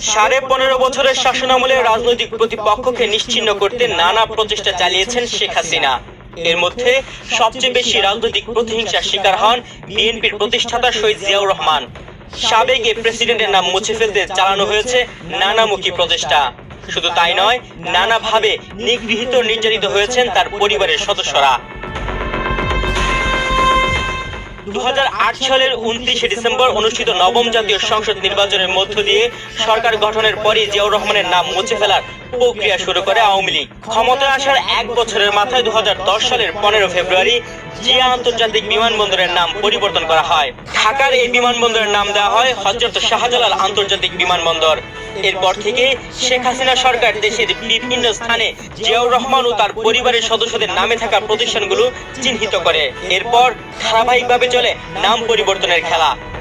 সাড়ে পনেরো বছরের শাসনামলে রাজনৈতিক প্রতিপক্ষকে নিশ্চিহ্ন করতে নানা প্রচেষ্টা চালিয়েছেন শেখ হাসিনা। এর মধ্যে সবচেয়ে বেশি রাজনৈতিক প্রতিহিংসার শিকার হন বিএনপির প্রতিষ্ঠাতা শহীদ জিয়াউর রহমান। সাবেক প্রেসিডেন্টের নাম মুছে ফেলতে চালানো হয়েছে নানামুখী প্রচেষ্টা। শুধু তাই নয়, নানাভাবে নিগৃহীত নির্যাতিত হয়েছেন তার পরিবারের সদস্যরা। সালের উনত্রিশে ডিসেম্বর অনুষ্ঠিত নবম জাতীয় সংসদ নির্বাচনের মধ্য দিয়ে সরকার গঠনের পরই জিয়াউর রহমানের নাম মুছে ফেলার প্রক্রিয়া শুরু করে আওয়ামী লীগ। ক্ষমতায় আসার এক বছরের মাথায় দু হাজার দশ সালের পনেরো ফেব্রুয়ারি জিয়া আন্তর্জাতিক বিমানবন্দরের নাম পরিবর্তন করা হয়। ঢাকার এই বিমানবন্দরের নাম দেওয়া হয় হজরত শাহজালাল আন্তর্জাতিক বিমানবন্দর। এরপর থেকে শেখ হাসিনা সরকার দেশের বিভিন্ন স্থানে জিয়াউর রহমান ও তার পরিবারের সদস্যদের নামে থাকা প্রতিষ্ঠানগুলো চিহ্নিত করে। এরপর ধারাবাহিকভাবে চলে নাম পরিবর্তনের খেলা।